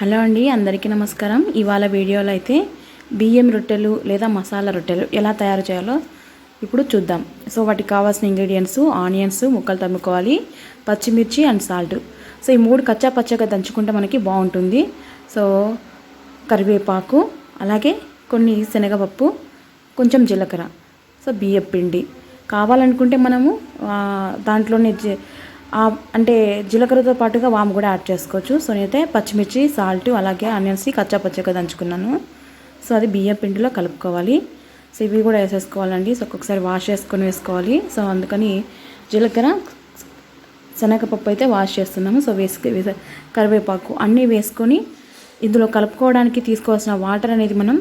Hello అండి అందరికీ నమస్కారం. ఇవాళ వీడియోలో అయితే బియ్యం రొట్టెలు లేదా మసాలా రొట్టెలు ఎలా తయారు చేయాలో ఇప్పుడు చూద్దాం. సో వాటికి కావాల్సిన ఇంగ్రీడియంట్స్ ఆనియన్స్ ముక్కలు తమ్ముకోవాలి పచ్చిమిర్చి అండ్ సాల్ట్ సో ఈ మూడు కచ్చా పచ్చగా దంచుకుంటే మనకి బాగుంటుంది. సో కరివేపాకు అలాగే కొన్ని శనగపప్పు కొంచెం జీలకర్ర. సో బియ్యం పిండి కావాలనుకుంటే మనము దాంట్లోనే అంటే జీలకర్రతో పాటుగా వాము కూడా యాడ్ చేసుకోవచ్చు. సో నేనైతే పచ్చిమిర్చి సాల్ట్ అలాగే ఆనియన్స్ని కచ్చా పచ్చగా దంచుకున్నాను. సో అది బియ్యం పిండిలో కలుపుకోవాలి. సో ఇవి కూడా వేసేసుకోవాలండి. సో ఒక్కొక్కసారి వాష్ చేసుకొని వేసుకోవాలి. సో అందుకని జీలకర్ర శనగపప్పు అయితే వాష్ చేస్తున్నాము. సో వేసుకు కరివేపాకు అన్నీ వేసుకొని ఇందులో కలుపుకోవడానికి తీసుకోవాల్సిన వాటర్ అనేది మనం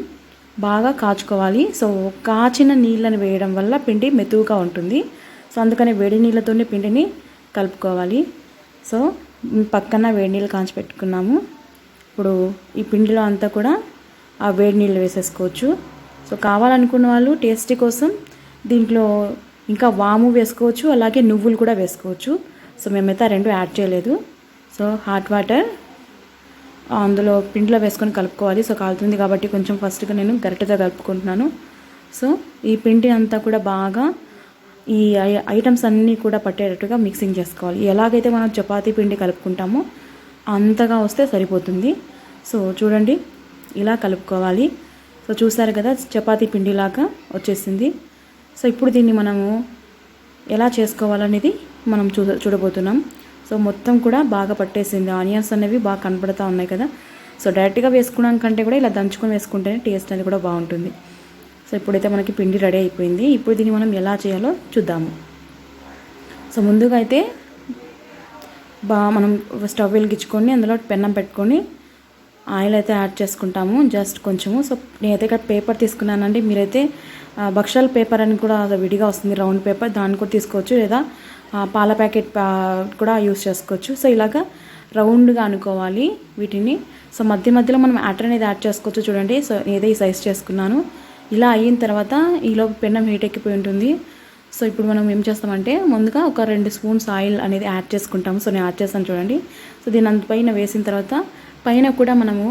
బాగా కాచుకోవాలి. సో కాచిన నీళ్ళని వేయడం వల్ల పిండి మెతువుగా ఉంటుంది. సో అందుకని వేడి నీళ్ళతోనే పిండిని కలుపుకోవాలి. సో పక్కన వేడి నీళ్ళు కాంచి పెట్టుకున్నాము. ఇప్పుడు ఈ పిండిలో అంతా కూడా ఆ వేడి నీళ్ళు వేసేసుకోవచ్చు. సో కావాలనుకున్న వాళ్ళు టేస్టీ కోసం దీంట్లో ఇంకా వాము వేసుకోవచ్చు అలాగే నువ్వులు కూడా వేసుకోవచ్చు. సో మేమైతే ఆ రెండు యాడ్ చేయలేదు. సో హాట్ వాటర్ అందులో పిండిలో వేసుకొని కలుపుకోవాలి. సో కాలుతుంది కాబట్టి కొంచెం ఫస్ట్గా నేను గరిటెతో కలుపుకుంటున్నాను. సో ఈ పిండి అంతా కూడా బాగా ఈ ఐ- ఐటమ్స్ అన్నీ కూడా పట్టేటట్టుగా మిక్సింగ్ చేసుకోవాలి. ఎలాగైతే మనం చపాతీ పిండి కలుపుకుంటామో అంతగా వస్తే సరిపోతుంది. సో చూడండి ఇలా కలుపుకోవాలి. సో చూసారు కదా చపాతీ పిండిలాగా వచ్చేసింది. సో ఇప్పుడు దీన్ని మనము ఎలా చేసుకోవాలనేది మనం చూ చూడబోతున్నాం. సో మొత్తం కూడా బాగా పట్టేసింది. ఆనియన్స్ అనేవి బాగా కనపడతా ఉన్నాయి కదా. సో డైరెక్ట్గా వేసుకున్నాం కంటే కూడా ఇలా దంచుకొని వేసుకుంటేనే టేస్ట్ అనేది కూడా బాగుంటుంది. సో ఇప్పుడైతే మనకి పిండి రెడీ అయిపోయింది. ఇప్పుడు దీన్ని మనం ఎలా చేయాలో చూద్దాము. సో ముందుగా అయితే బా మనం స్టవ్ వెలిగించుకొని అందులో పెన్నం పెట్టుకొని ఆయిల్ అయితే యాడ్ చేసుకుంటాము. జస్ట్ కొంచెము. సో నేనైతే ఇక్కడ పేపర్ తీసుకున్నానండి. మీరైతే భక్షాల పేపర్ అని కూడా విడిగా వస్తుంది. Round paper. దాన్ని కూడా తీసుకోవచ్చు. లేదా పాల ప్యాకెట్ కూడా యూస్ చేసుకోవచ్చు. సో ఇలాగా రౌండ్గా అనుకోవాలి వీటిని. సో మధ్య మధ్యలో మనం యాటర్ అనేది యాడ్ చేసుకోవచ్చు చూడండి. సో నేనైతే ఈ సైజ్ చేసుకున్నాను. ఇలా అయిన తర్వాత ఈలోపు పెన్నం హీట్ ఎక్కిపోయి ఉంటుంది. సో ఇప్పుడు మనం ఏం చేస్తామంటే ముందుగా ఒక రెండు స్పూన్స్ ఆయిల్ అనేది యాడ్ చేసుకుంటాము. సో నేను యాడ్ చేస్తాను చూడండి. సో దీని అంత పైన వేసిన తర్వాత పైన కూడా మనము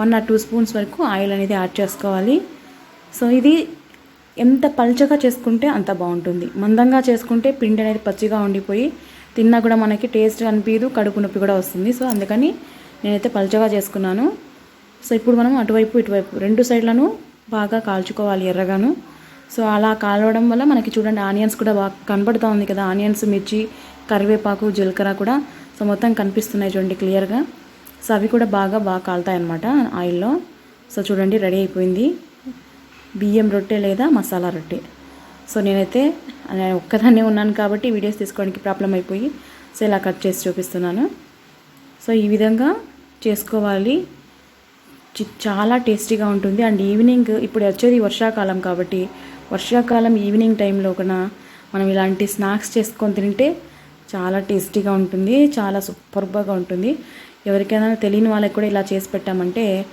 వన్ ఆర్ టూ స్పూన్స్ వరకు ఆయిల్ అనేది యాడ్ చేసుకోవాలి. సో ఇది ఎంత పల్చగా చేసుకుంటే అంత బాగుంటుంది. మందంగా చేసుకుంటే పిండి అనేది పచ్చిగా ఉండిపోయి తిన్నా కూడా మనకి టేస్ట్ అనిపించదు కడుపు నొప్పి కూడా వస్తుంది. సో అందుకని నేనైతే పల్చగా చేసుకున్నాను. సో ఇప్పుడు మనం అటువైపు ఇటువైపు రెండు సైడ్లను బాగా కాల్చుకోవాలి ఎర్రగాను. సో అలా కాలవడం వల్ల మనకి చూడండి ఆనియన్స్ కూడా బాగా కనబడుతూ ఉంది కదా. ఆనియన్స్ మిర్చి కరివేపాకు జీలకర్ర కూడా. సో మొత్తం కనిపిస్తున్నాయి చూడండి క్లియర్గా. సో అవి కూడా బాగా బాగా కాలుతాయి అన్నమాట ఆయిల్లో. సో చూడండి రెడీ అయిపోయింది. బియ్యం రొట్టె లేదా మసాలా రొట్టె. సో నేనైతే నేను ఒక్కదాన్నే ఉన్నాను కాబట్టి వీడియోస్ తీసుకోవడానికి ప్రాబ్లం అయిపోయి. సో ఇలా కట్ చేసి చూపిస్తున్నాను. సో ఈ విధంగా చేసుకోవాలి. చాలా టేస్టీగా ఉంటుంది. అండ్ ఈవినింగ్ ఇప్పుడు వచ్చేది వర్షాకాలం కాబట్టి వర్షాకాలం ఈవినింగ్ టైంలో కూడా మనం ఇలాంటి స్నాక్స్ చేసుకొని తింటే చాలా టేస్టీగా ఉంటుంది. చాలా సూపర్గా ఉంటుంది. ఎవరికైనా తెలియని వాళ్ళకి కూడా ఇలా చేసి పెట్టామంటే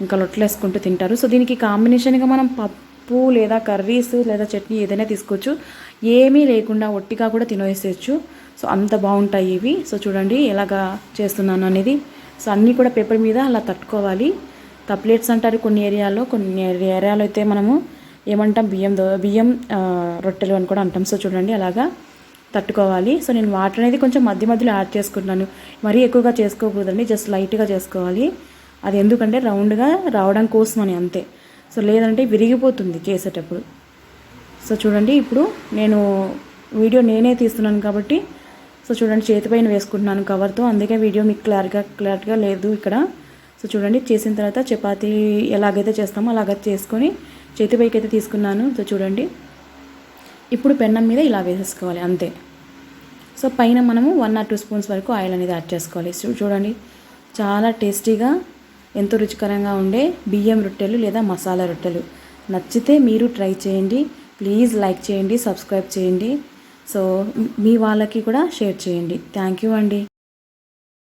ఇంకా లొట్లేసుకుంటూ తింటారు. సో దీనికి కాంబినేషన్గా మనం పప్పు లేదా కర్రీస్ లేదా చట్నీ ఏదైనా తీసుకోవచ్చు. ఏమీ లేకుండా ఒట్టిగా కూడా తినేసేయచ్చు. సో అంత బాగుంటాయి ఇవి. సో చూడండి ఎలాగా చేస్తున్నాను అనేది. సో అన్నీ కూడా పేపర్ మీద అలా తట్టుకోవాలి. తప్లేట్స్ అంటారు కొన్ని ఏరియాలో కొన్ని ఏరియాలో అయితే మనము ఏమంటాం బియ్యం దో బియ్యం రొట్టెలు అని కూడా అంటాం. సో చూడండి అలాగా తట్టుకోవాలి. సో నేను వాటర్ అనేది కొంచెం మధ్య మధ్యలో యాడ్ చేసుకుంటున్నాను. మరీ ఎక్కువగా చేసుకోకూడదండి జస్ట్ లైట్గా చేసుకోవాలి. అది ఎందుకంటే రౌండ్గా రావడం కోసమని అంతే. సో లేదంటే విరిగిపోతుంది చేసేటప్పుడు సో చూడండి ఇప్పుడు నేను వీడియో నేనే తీస్తున్నాను కాబట్టి సో చూడండి చేతిపైన వేసుకుంటున్నాను కవర్తో. అందుకే వీడియో మీకు క్లియర్గా క్లియర్గా లేదు ఇక్కడ. సో చూడండి చేసిన తర్వాత చపాతీ ఎలాగైతే చేస్తామో అలాగైతే చేసుకొని చేతిపైకి అయితే తీసుకున్నాను. సో చూడండి ఇప్పుడు పెన్నం మీద ఇలా వేసేసుకోవాలి అంతే. సో పైన మనము వన్ ఆర్ టూ స్పూన్స్ వరకు ఆయిల్ అనేది యాడ్ చేసుకోవాలి. చూడండి చాలా టేస్టీగా ఎంతో రుచికరంగా ఉండే బియ్యం రొట్టెలు లేదా మసాలా రొట్టెలు. నచ్చితే మీరు ట్రై చేయండి. ప్లీజ్ లైక్ చేయండి సబ్స్క్రైబ్ చేయండి. సో మీ వాళ్ళకి కూడా షేర్ చేయండి. థ్యాంక్ యూ అండి.